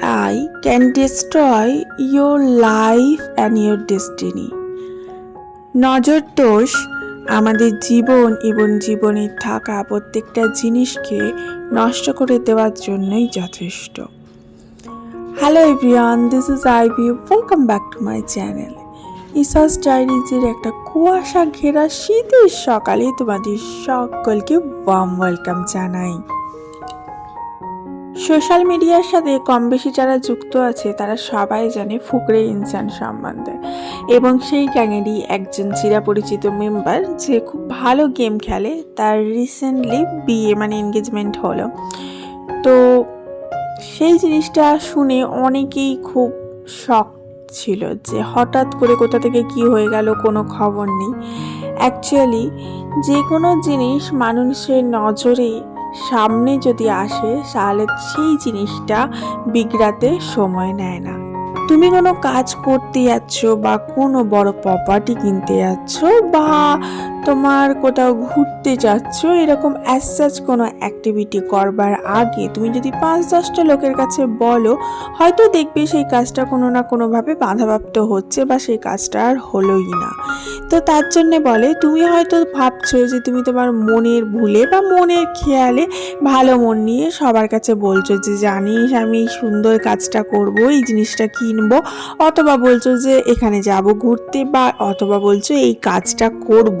eye can destroy your life and your destiny. নজর দোষ আমাদের জীবন এবং জীবনে থাকা প্রত্যেকটা জিনিসকে নষ্ট করে দেওয়ার জন্যই যথেষ্ট। Hello everyone this is IB welcome back to my channel ইসাস ডায়েরিজের একটা কুয়াশা ঘেরা শীতের সকালে তোমাদের সকলকে ওয়ার্ম ওয়েলকাম জানাই। সোশ্যাল মিডিয়ার সাথে কম বেশি যারা যুক্ত আছে, তারা সবাই জানে ফুকরে ইনসান সম্বন্ধে এবং সেই গ্যাংয়েরই একজন চিরাপরিচিত মেম্বার, যে খুব ভালো গেম খেলে, তার রিসেন্টলি বিয়ে মানে এনগেজমেন্ট হলো। তো সেই জিনিসটা শুনে অনেকেই খুব শক ছিল যে হঠাৎ করে কোথা থেকে কি হয়ে গেল, কোনো খবর নেই। অ্যাকচুয়ালি যে কোনো জিনিস মানুষের নজরে সামনে যদি আসে, তাহলে সেই জিনিসটা বিগড়াতে সময় নেয় না। তুমি কোনো কাজ করতে যাচ্ছ বা কোনো বড় প্রপার্টি কিনতে যাচ্ছ বা তোমার কোথাও ঘুরতে যাচ্ছ? এরকম অ্যাসাচ কোনো অ্যাক্টিভিটি করবার আগে তুমি যদি পাঁচ দশটা লোকের কাছে বলো, হয়তো দেখবে সেই কাজটা কোনো না কোনোভাবে বাধাপ্রাপ্ত হচ্ছে বা সেই কাজটা আর হলোই না। তো তার জন্যে বলে, তুমি হয়তো ভাবছ যে তুমি তোমার মনের ভুলে বা মনের খেয়ালে ভালো মন নিয়ে সবার কাছে বলছো যে, জানিস আমি এই সুন্দর কাজটা করব, এই জিনিসটা কিনবো। অথবা বলছো যে, এখানে যাব ঘুরতে, বা অথবা বলছো, এই কাজটা করব।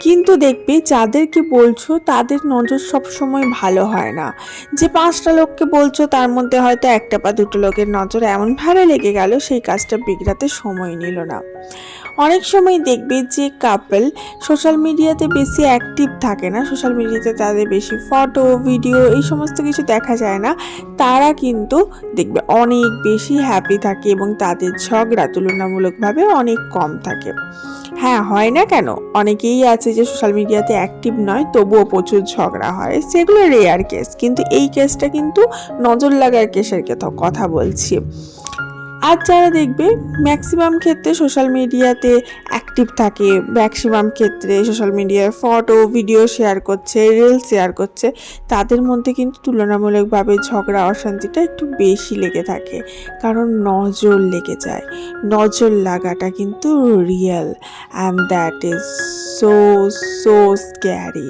কিন্তু দেখবে যাদেরকে বলছো তাদের নজর সবসময় ভালো হয় না। যে পাঁচটা লোককে বলছো তার মধ্যে হয়তো একটা বা দুটো লোকের নজর এমন ভালো লেগে গেল সেই কাজটা বিগড়াতে সময় নিল না। অনেক সময় দেখবে যে কাপল সোশ্যাল মিডিয়াতে বেশি অ্যাক্টিভ থাকে না সোশ্যাল মিডিয়াতে তাদের বেশি ফটো ভিডিও এই সমস্ত কিছু দেখা যায় না। তারা কিন্তু দেখবে অনেক বেশি হ্যাপি থাকে এবং তাদের ঝগড়া তুলনামূলকভাবে অনেক কম থাকে। হ্যাঁ হয় না কেন? অনেকেই আছে যে সোশ্যাল মিডিয়াতে অ্যাক্টিভ নয়, তবুও প্রচুর ঝগড়া হয়। সেগুলো রেয়ার কেস কিন্তু এই কেসটা কিন্তু নজর লাগার কেসের কথা বলছি। আর যারা দেখবে ম্যাক্সিমাম ক্ষেত্রে সোশ্যাল মিডিয়াতে অ্যাক্টিভ থাকে। ম্যাক্সিমাম ক্ষেত্রে সোশ্যাল মিডিয়ায় ফটো ভিডিও শেয়ার করছে রিল শেয়ার করছে, তাদের মধ্যে কিন্তু তুলনামূলকভাবে ঝগড়া, অশান্তিটা একটু বেশি লেগে থাকে। কারণ নজর লেগে যায়। নজর লাগাটা কিন্তু real and that is so so scary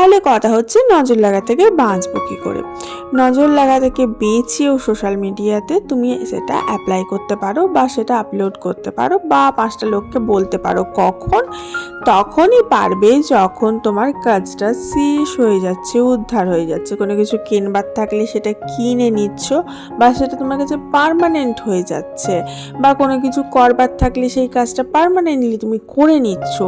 তাহলে কথা হচ্ছে নজর লাগা থেকে বাঁচবো কী করে? নজর লাগা থেকে বেঁচেও সোশ্যাল মিডিয়াতে তুমি সেটা অ্যাপ্লাই করতে পারো বা সেটা আপলোড করতে পারো বা পাঁচটা লোককে বলতে পারো। কখন? তখনই পারবে যখন তোমার কাজটা শেষ হয়ে যাচ্ছে, উদ্ধার হয়ে যাচ্ছে। কোনো কিছু কিনবার থাকলে সেটা কিনে নিচ্ছ বা সেটা তোমার কাছে পারমানেন্ট হয়ে যাচ্ছে বা কোনো কিছু করবার থাকলে সেই কাজটা পারমানেন্টলি তুমি করে নিচ্ছ।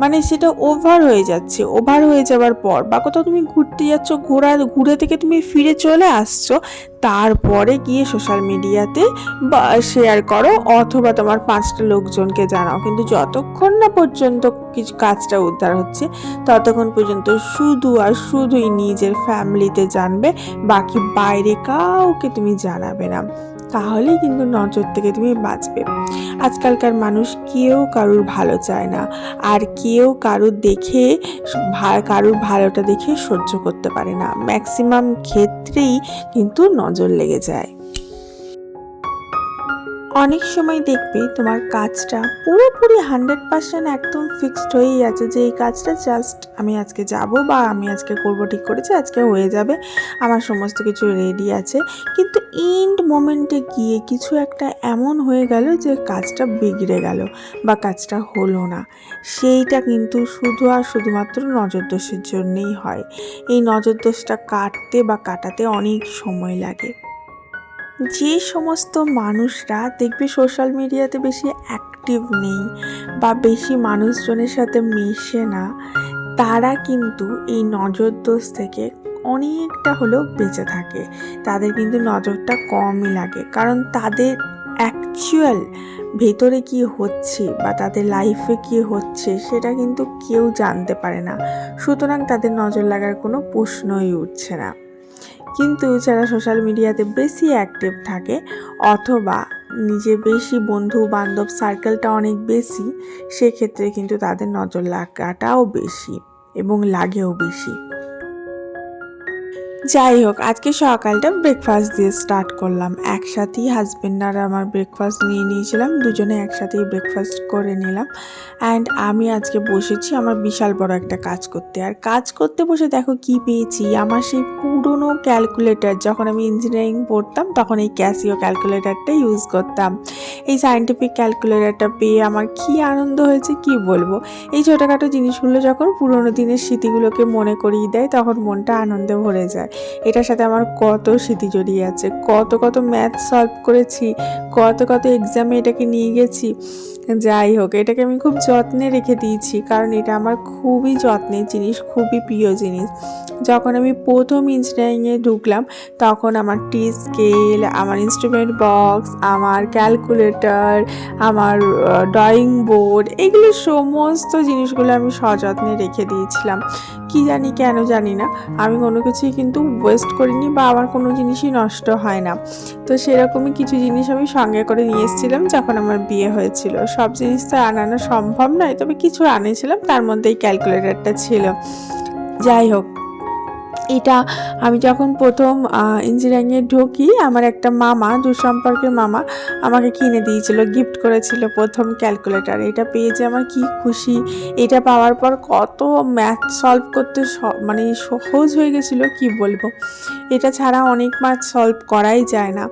মানে সেটা ওভার হয়ে যাচ্ছে। ওভার হয়ে যাওয়ার পর বা কোথাও তুমি ঘুরতে যাচ্ছ ঘোরা ঘুরে থেকে তুমি ফিরে চলে আসছো, তারপরে গিয়ে সোশ্যাল মিডিয়াতে বা শেয়ার করো অথবা তোমার পাঁচটা লোকজনকে জানাও। কিন্তু যতক্ষণ না পর্যন্ত কিছু কাজটা উদ্ধার হচ্ছে, ততক্ষণ পর্যন্ত শুধু আর শুধুই নিজের ফ্যামিলিতে জানবে, বাকি বাইরে কাউকে তুমি জানাবে না। তাহলেই কিন্তু নজর থেকে তুমি বাঁচবে। আজকালকার মানুষ কেউ কারুর ভালো চায় না, আর কেউ কারুর দেখে কারুর ভালোটা দেখে সহ্য করতে পারে না। ম্যাক্সিমাম ক্ষেত্রেই কিন্তু নজর লেগে যায়। অনেক সময় দেখবে তোমার কাজটা পুরোপুরি হান্ড্রেড পার্সেন্ট একদম ফিক্সড হয়েই আছে যে এই কাজটা জাস্ট আমি আজকে যাব বা আমি আজকে করব, ঠিক করেছি, আজকে হয়ে যাবে, আমার সমস্ত কিছু রেডি আছে। কিন্তু ইন্ড মোমেন্টে গিয়ে কিছু একটা এমন হয়ে গেল যে কাজটা বিগড়ে গেল বা কাজটা হলো না। সেইটা কিন্তু শুধু আর শুধুমাত্র নজরদোষের জন্যেই হয়। এই নজরদোষটা কাটতে বা কাটাতে অনেক সময় লাগে। যে সমস্ত মানুষরা দেখবে সোশ্যাল মিডিয়াতে বেশি অ্যাক্টিভ নেই বা বেশি মানুষজনের সাথে মেশে না, তারা কিন্তু এই নজর দোষ থেকে অনেকটা হলেও বেঁচে থাকে। তাদের কিন্তু নজরটা কমই লাগে। কারণ তাদের অ্যাকচুয়াল ভেতরে কি হচ্ছে বা তাদের লাইফে কি হচ্ছে সেটা কিন্তু কেউ জানতে পারে না। সুতরাং তাদের নজর লাগার কোনো প্রশ্নই উঠছে না। কিন্তু যারা সোশ্যাল মিডিয়াতে বেশি অ্যাক্টিভ থাকে অথবা নিজে বেশি বন্ধু বান্ধব সার্কেলটা অনেক বেশি, সেক্ষেত্রে কিন্তু তাদের নজর লাগাটাও বেশি এবং লাগেও বেশি। যাই হোক, আজকে সকালটা ব্রেকফাস্ট দিয়ে স্টার্ট করলাম। একসাথেই হাজব্যান্ড আর আমার ব্রেকফাস্ট নিয়ে নিয়েছিলাম, দুজনে একসাথেই ব্রেকফাস্ট করে নিলাম। অ্যান্ড আমি আজকে বসেছি আমার বিশাল বড় একটা কাজ করতে। আর কাজ করতে বসে দেখো কি পেয়েছি, আমার সেই পুরনো ক্যালকুলেটর যখন আমি ইঞ্জিনিয়ারিং পড়তাম, তখন এই ক্যাসিও ক্যালকুলেটরটা ইউজ করতাম। এই সায়েন্টিফিক ক্যালকুলেটরটা পেয়ে আমার কি আনন্দ হয়েছে, কি বলব? এই ছোটোখাটো জিনিসগুলো যখন পুরোনো দিনের স্মৃতিগুলোকে মনে করিয়ে দেয়, তখন মনটা আনন্দে ভরে যায়। এটার সাথে আমার কত স্মৃতি জড়িয়ে আছে, কত কত ম্যাথ সলভ করেছি, কত কত এক্সামে এটাকে নিয়ে গেছি। যাই হোক, এটাকে আমি খুব যত্নে রেখে দিয়েছি, কারণ এটা আমার খুবই যত্নের জিনিস, খুবই প্রিয় জিনিস। যখন আমি প্রথম ইঞ্জিনিয়ারিংয়ে ঢুকলাম, তখন আমার টি স্কেল আমার ইনস্ট্রুমেন্ট বক্স আমার ক্যালকুলেটর আমার ড্রয়িং বোর্ড এগুলো সমস্ত জিনিসগুলো আমি সযত্নে রেখে দিয়েছিলাম। কি জানি কেন জানি না। আমি কোনো কিছুই কিন্তু ওয়েস্ট করিনি বা আমার কোনো জিনিসই নষ্ট হয় না। তো সেরকমই কিছু জিনিস আমি সঙ্গে করে নিয়ে এসেছিলাম যখন আমার বিয়ে হয়েছিল। সব জিনিস তো আনানো সম্ভব নয়, তবে কিছু আনেছিলাম, তার মধ্যে এই ক্যালকুলেটরটা ছিল। যাই হোক এটা আমি যখন প্রথম ইঞ্জিনিয়ারিংয়ে ঢুকি, আমার একটা মামা, দুঃসম্পর্কের মামা, আমাকে কিনে দিয়েছিল গিফট করেছিল প্রথম ক্যালকুলেটার এটা পেয়ে যে আমার কি খুশি। এটা পাওয়ার পর কত ম্যাথ সলভ করতে মানে সহজ হয়ে গেছিল, কি বলব? এটা ছাড়া অনেক ম্যাথ সলভ করাই যায় না।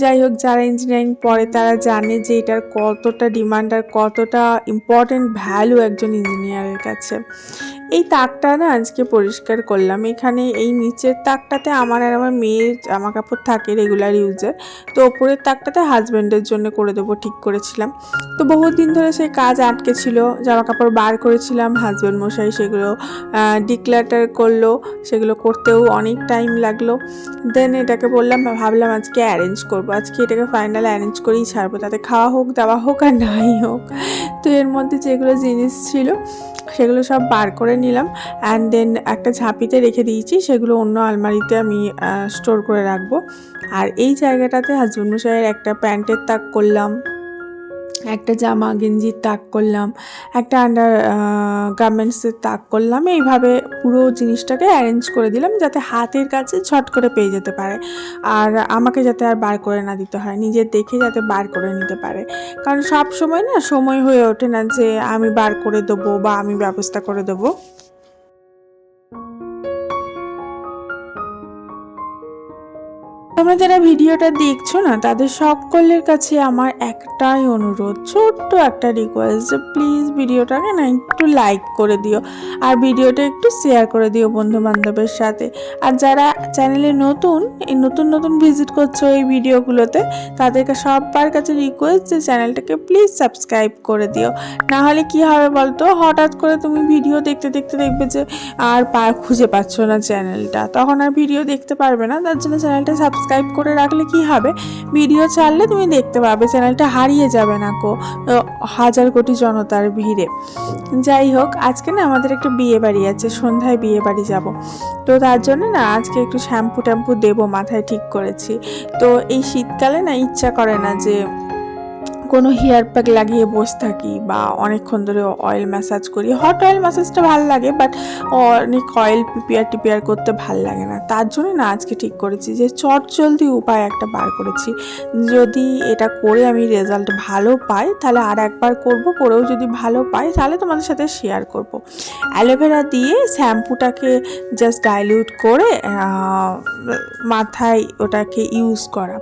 যাই হোক, যারা ইঞ্জিনিয়ারিং পড়ে, তারা জানে যে এটার কতটা ডিমান্ড আর কতটা ইম্পর্টেন্ট ভ্যালু একজন ইঞ্জিনিয়ারের কাছে। এই তাকটা না আজকে পরিষ্কার করলাম। এখানে এই নিচের তাকটাতে আমার আর আমার মেয়ের জামা কাপড় থাকে রেগুলার ইউজের তো ওপরের তাকটাতে হাজব্যান্ডের জন্য করে দেবো, ঠিক করেছিলাম। তো বহুত দিন ধরে সেই কাজ আটকে ছিল জামা কাপড় বার করেছিলাম হাজব্যান্ড মশাই সেগুলো ডিক্লাটার করল, সেগুলো করতেও অনেক টাইম লাগল। দেন এটাকে বললাম, ভাবলাম আজকে অ্যারেঞ্জ করব। আজকে এটাকে ফাইনাল অ্যারেঞ্জ করেই ছাড়বো, তাতে খাওয়া হোক, দেওয়া হোক আর নাই হোক। তো এর মধ্যে যেগুলো জিনিস ছিল সেগুলো সব বার করে নিলাম অ্যান্ড দেন একটা ঝাঁপিতে রেখে দিয়েছি, সেগুলো অন্য আলমারিতে আমি স্টোর করে রাখব। আর এই জায়গাটাতে হাজব্যান্ড মশাইয়ের একটা প্যান্টের তাক করলাম। একটা জামা, গেঞ্জির তাক করলাম, একটা আন্ডার গার্মেন্টসের তাক করলাম, এইভাবে পুরো জিনিসটাকে অ্যারেঞ্জ করে দিলাম যাতে হাতের কাছে ঝট করে পেয়ে যেতে পারে। আর আমাকে যাতে আর বার করে না দিতে হয় নিজের দেখে যাতে বার করে নিতে পারে। কারণ সব সময় না সময় হয়ে ওঠে না যে আমি বার করে দেবো বা আমি ব্যবস্থা করে দেবো। তোমরা যারা ভিডিওটা দেখছ না, তাদের সকলের কাছে আমার একটাই অনুরোধ, ছোট্ট একটা রিকোয়েস্ট যে প্লিজ ভিডিওটাকে না একটু লাইক করে দিও আর ভিডিওটা একটু শেয়ার করে দিও বন্ধু বান্ধবের সাথে। আর যারা চ্যানেলে নতুন, এই নতুন নতুন ভিজিট করছ এই ভিডিওগুলোতে তাদেরকে সবার কাছে রিকোয়েস্ট যে চ্যানেলটাকে প্লিজ সাবস্ক্রাইব করে দিও। না হলে কি হবে বলতো? হঠাৎ করে তুমি ভিডিও দেখতে দেখতে দেখবে যে আর পা, খুঁজে পাচ্ছ না চ্যানেলটা তখন আর ভিডিও দেখতে পারবে না, তার জন্য চ্যানেলটা সাবস্ক্রাইব সাবস্ক্রাইব করে রাখলে কি হবে? ভিডিও ছাড়লে তুমি দেখতে পাবে চ্যানেলটা হারিয়ে যাবে না কো হাজার কোটি জনতার ভিড়ে। যাই হোক, আজকে না আমাদের একটা বিয়ে বাড়ি আছে, সন্ধ্যায় বিয়ে বাড়ি যাব। তো তার জন্য না আজকে একটু শ্যাম্পু ট্যাম্পু দেবো মাথায় ঠিক করেছি। তো এই শীতকালে না ইচ্ছা করে না যে কোনো হেয়ার প্যাক লাগিয়ে বসে থাকি বা অনেকক্ষণ ধরে অয়েল ম্যাসাজ করি। হট অয়েল ম্যাসাজটা ভালো লাগে বাট অনেক অয়েল পিপিয়ার টিপিয়ার করতে ভালো লাগে না। তার জন্য না আজকে ঠিক করেছি যে চট জলদি উপায় একটা বার করেছি। যদি এটা করে আমি রেজাল্ট ভালো পাই, তাহলে আর একবার করব, করেও যদি ভালো পাই, তাহলে তোমাদের সাথে শেয়ার করব। অ্যালোভেরা দিয়ে শ্যাম্পুটাকে জাস্ট ডাইলিউট করে মাথায় ওটাকে ইউজ করা।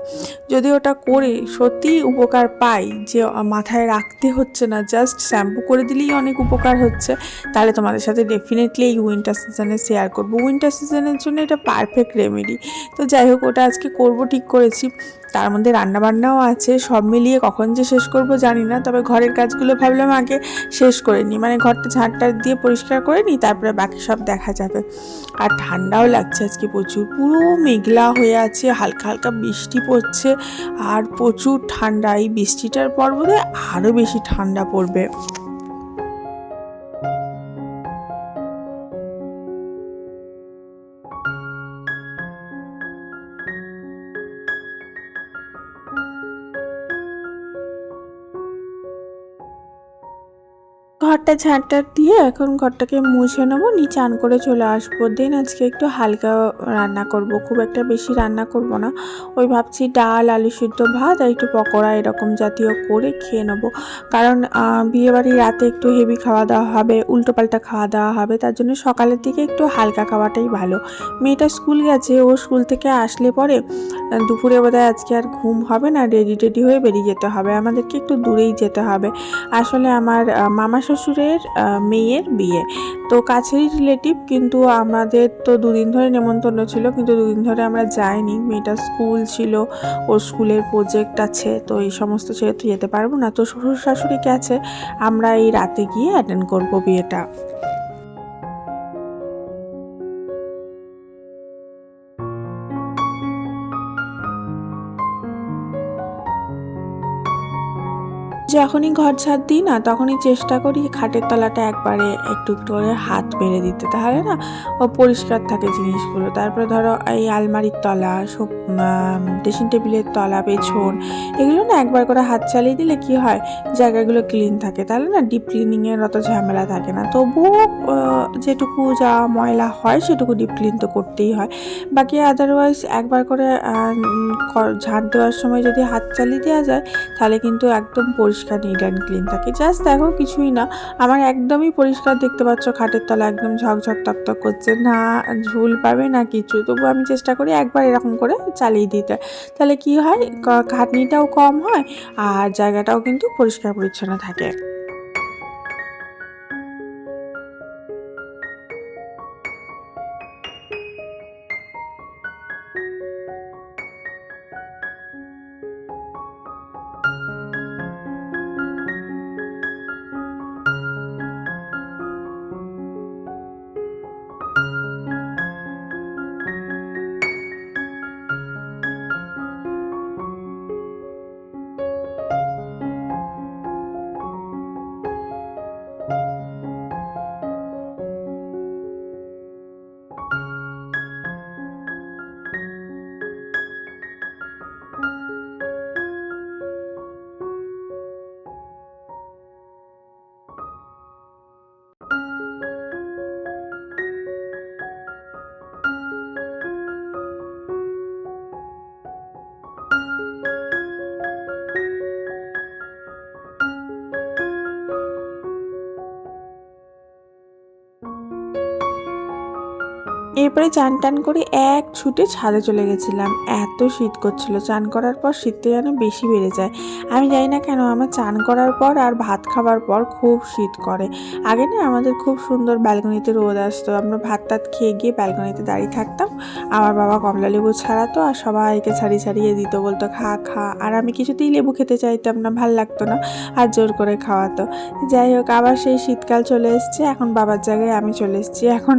যদি ওটা করে সত্যি উপকার পাই। যে মাথায় রাখতে হচ্ছে না জাস্ট শ্যাম্পু করে দিলেই অনেক উপকার হচ্ছে। তাহলে তোমাদের সাথে ডেফিনেটলি এই উইন্টার সিজনে শেয়ার করব। উইন্টার সিজনের জন্য এটা পারফেক্ট রেমেডি তো যাই হোক, ওটা আজকে করব, ঠিক করেছি। তার মধ্যে রান্নাবান্নাও আছে, সব মিলিয়ে কখন যে শেষ করব জানি না, তবে ঘরের কাজগুলো ভাবলাম আগে শেষ করে নিই। মানে ঘরটা ঝাঁটটা দিয়ে পরিষ্কার করে নিই, তারপরে বাকি সব দেখা যাবে। আর ঠান্ডাও লাগছে আজকে প্রচুর, পুরো মেঘলা হয়ে আছে, হালকা হালকা বৃষ্টি পড়ছে, আর প্রচুর ঠান্ডা। এই বৃষ্টিটার পর বোধহয় আরও বেশি ঠান্ডা পড়বে। ঘরটা ঝাঁটটার দিয়ে এখন ঘরটাকে মুছে নেব। নিয়ে চান করে চলে আসব। দেন আজকে একটু হালকা রান্না করব। খুব একটা বেশি রান্না করব না। ওই ভাবছি ডাল আলু সিদ্ধ ভাত আর একটু পকোড়া এরকম জাতীয় করে খেয়ে নেব। কারণ আহ, বিয়েবাড়ির রাতে একটু হেভি খাওয়া দাওয়া হবে উল্টোপাল্টা খাওয়া দাওয়া হবে। তার জন্য সকালের দিকে একটু হালকা খাওয়াটাই ভালো। মেয়েটা স্কুল গেছে। ও স্কুল থেকে আসলে পরে দুপুরে বোধহয় আজকে আর ঘুম হবে না। রেডি টেডি হয়ে বেরিয়ে যেতে হবে। আমাদেরকে একটু দূরেই যেতে হবে। আসলে আমার মামা শ্বশুরের মেয়ের বিয়ে। তো কাছেরই রিলেটিভ কিন্তু আমাদের তো দুদিন ধরে নেমন্তন্ন ছিল, কিন্তু দুদিন ধরে আমরা যাইনি। মেয়েটা স্কুল ছিল ও স্কুলের প্রজেক্ট আছে, তো এই সমস্ত ছেড়ে তো যেতে পারব না। তো শ্বশুর শাশুড়ি গেছে আমরা এই রাতে গিয়ে অ্যাটেন্ড করব বিয়েটা। যখনই ঘর ছাদ দিই না, তখনই চেষ্টা করি খাটের তলাটা একবারে একটু একটু করে হাত মেরে দিতে। তাহলে না, ও পরিষ্কার থাকে জিনিসগুলো। তারপরে ধরো এই আলমারির তলা, সব ড্রেসিং টেবিলের তলা, পেছন, এগুলো না একবার করে হাত চালিয়ে দিলে কি হয়, জায়গাগুলো ক্লিন থাকে। তাহলে না, ডিপ ক্লিনিংয়ের অত ঝামেলা থাকে না। তবুও যেটুকু যা ময়লা হয়, সেটুকু ডিপ ক্লিন তো করতেই হয়। বাকি আদারওয়াইজ একবার করে ঝাঁট দেওয়ার সময় যদি হাত চালিয়ে দেওয়া যায়, তাহলে কিন্তু একদম পরিষ্কার নিট অ্যান্ড ক্লিন থাকে। জাস্ট দেখো কিছুই না। আমার একদমই পরিষ্কার দেখতে পাচ্ছ, খাটের তলা একদম ঝকঝক তকতক করছে। না, ঝুল পাবে না কিছু। তবু আমি চেষ্টা করি একবার এরকম করে চালিয়ে দিতে। তাহলে কি হয় খাটনিটাও কম হয় আর জায়গাটাও কিন্তু পরিষ্কার পরিচ্ছন্ন থাকে। এরপরে চান টান করে এক ছুটে ছাদে চলে গেছিলাম। এত শীত করছিল, চান করার পর শীতটা যেন বেশি বেড়ে যায়। আমি জানি না কেন, আমার চান করার পর আর ভাত খাবার পর খুব শীত করে। আগে না আমাদের খুব সুন্দর ব্যালকনিতে রোদ আসতো, আমরা ভাত টাত খেয়ে গিয়ে ব্যালকনিতে দাঁড়িয়ে থাকতাম। আমার বাবা কমলা লেবু ছাড়াতো আর সবাইকে ছাড়িয়ে ছাড়িয়ে দিত, বলতো, খা খা। আর আমি কিছুতেই লেবু খেতে চাইতাম না, ভালো লাগতো না আর জোর করে খাওয়াতো। যাই হোক, আবার সেই শীতকাল চলে এসছে, এখন বাবার জায়গায় আমি চলে এসেছি। এখন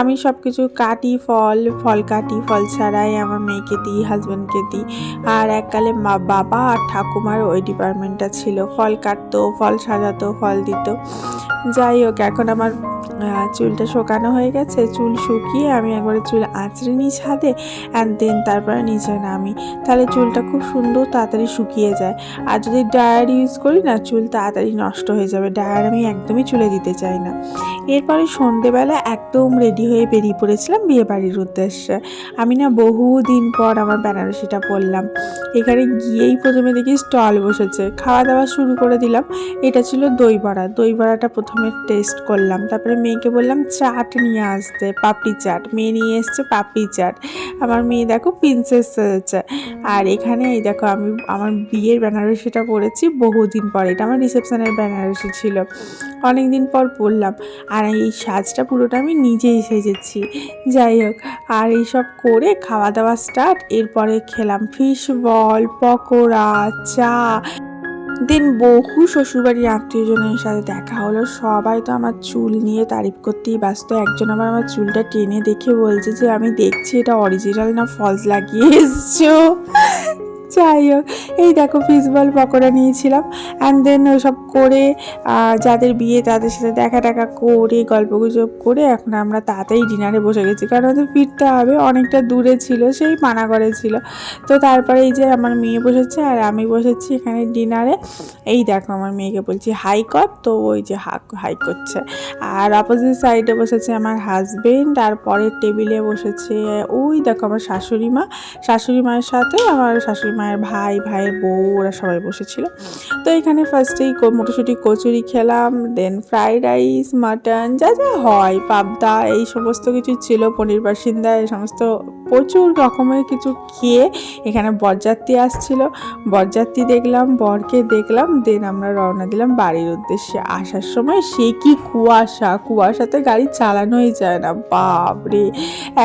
আমি সব কিছু কাটি ফল ফল কাটি, ফল ছাড়াই আমার মেয়েকে দিই হাজব্যান্ডকে দিই। আর এককালে মা, বাবা আর ঠাকুমার ওই ডিপার্টমেন্টটা ছিল। ফল কাটতো, ফল সাজাতো, ফল দিত। যাই হোক, এখন আমার চুলটা শোকানো হয়ে গেছে, চুল শুকিয়ে আমি একবারে চুল আঁচড়ে নিই ছাদে অ্যান্ড দেন তারপরে নিচে নামি। তাহলে চুলটা খুব সুন্দর তাড়াতাড়ি শুকিয়ে যায়। আর যদি ডায়ার ইউজ করি না, চুল তাড়াতাড়ি নষ্ট হয়ে যাবে। ডায়ার আমি একদমই চুলে দিতে চাই না। এরপরে সন্ধেবেলা একদম রেডি হয়ে বেরিয়ে পড়েছিলাম বিয়ে বাড়ির উদ্দেশ্যে। আমি না বহুদিন পর আমার বেনারসিটা পরলাম। এখানে গিয়েই প্রথমে দেখি স্টল বসেছে। খাওয়া দাওয়া শুরু করে দিলাম। এটা ছিল দই বড়া দই বড়াটা প্রথমে টেস্ট করলাম। তারপরে মেয়েকে বললাম, চাট নিয়ে আসতে। পাপড়ি চাট। মেয়ে নিয়ে এসছে পাপড়ি চাট। আমার মেয়ে দেখো প্রিন্সেস সেজেছে আর এখানে এই দেখো আমি আমার বিয়ের বেনারসিটা পরেছি বহুদিন পরে। এটা আমার রিসেপশনের বেনারসি ছিল। অনেক দিন পর পরলাম আর এই সাজটা পুরোটা আমি নিজেই সেজেছি। যাই হোক, আর এইসব করে খাওয়া দাওয়া স্টার্ট এরপরে খেলাম ফিশ বল পকোড়া, চা। দিন বহু শ্বশুরবাড়ির আত্মীয়জনের সাথে দেখা হলো। সবাই তো আমার চুল নিয়ে তারিফ করতেই ব্যস্ত। একজন আবার আমার চুলটা টেনে দেখে বলছে যে, আমি দেখছি এটা অরিজিনাল না ফলস লাগিয়ে এসছো যাই হোক, এই দেখো ফিসবল পকোড়া নিয়েছিলাম। অ্যান্ড দেন ওসব করে যাদের বিয়ে তাদের সাথে দেখা টাকা করে গল্প গুজব করে, এখন আমরা তাড়াতাড়ি ডিনারে বসে গেছি। কারণ ওদের ফিরতে হবে, অনেকটা দূরে ছিল, সেই পানাগড়ে ছিল। তো তারপরে এই যে আমার মেয়ে বসেছে, আর আমি বসেছি এখানে ডিনারে এই দেখো আমার মেয়েকে বলছি হাই কর। তো ওই যে হাক হাই করছে। আর অপোজিট সাইডে বসেছে আমার হাজবেন্ড আর পরের টেবিলে বসেছে, ওই দেখো আমার শাশুড়ি মা। শাশুড়ি মায়ের সাথে আমার শাশুড়ি মায়ের ভাই, ভাইয়ের বউ, ওরা সবাই বসেছিল। তো এখানে ফার্স্টেই মটরশুঁটি, কচুরি খেলাম দেন ফ্রাইড রাইস মাটন যা যা হয়, পাবদা, এই সমস্ত কিছু ছিল, পনির বাসিন্দা, এই সমস্ত প্রচুর রকমের কিছু খেয়ে এখানে বরযাত্রী আসছিল। বরযাত্রী দেখলাম, বরকে দেখলাম দেন আমরা রওনা দিলাম বাড়ির উদ্দেশ্যে। আসার সময় সে কি কুয়াশা, কুয়াশাতে গাড়ি চালানোই যায় না, বাপরে!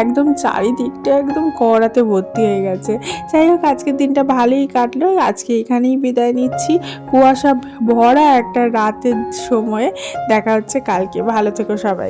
একদম চারিদিকটা একদম কড়াতে ভর্তি হয়ে গেছে। যাই হোক, আজকের দিনটা ভালোই কাটলো। আজকে এখানেই বিদায় নিচ্ছি। কুয়াশা ভরা একটা রাতের সময়ে। দেখা হচ্ছে কালকে। ভালো থেকো সবাই।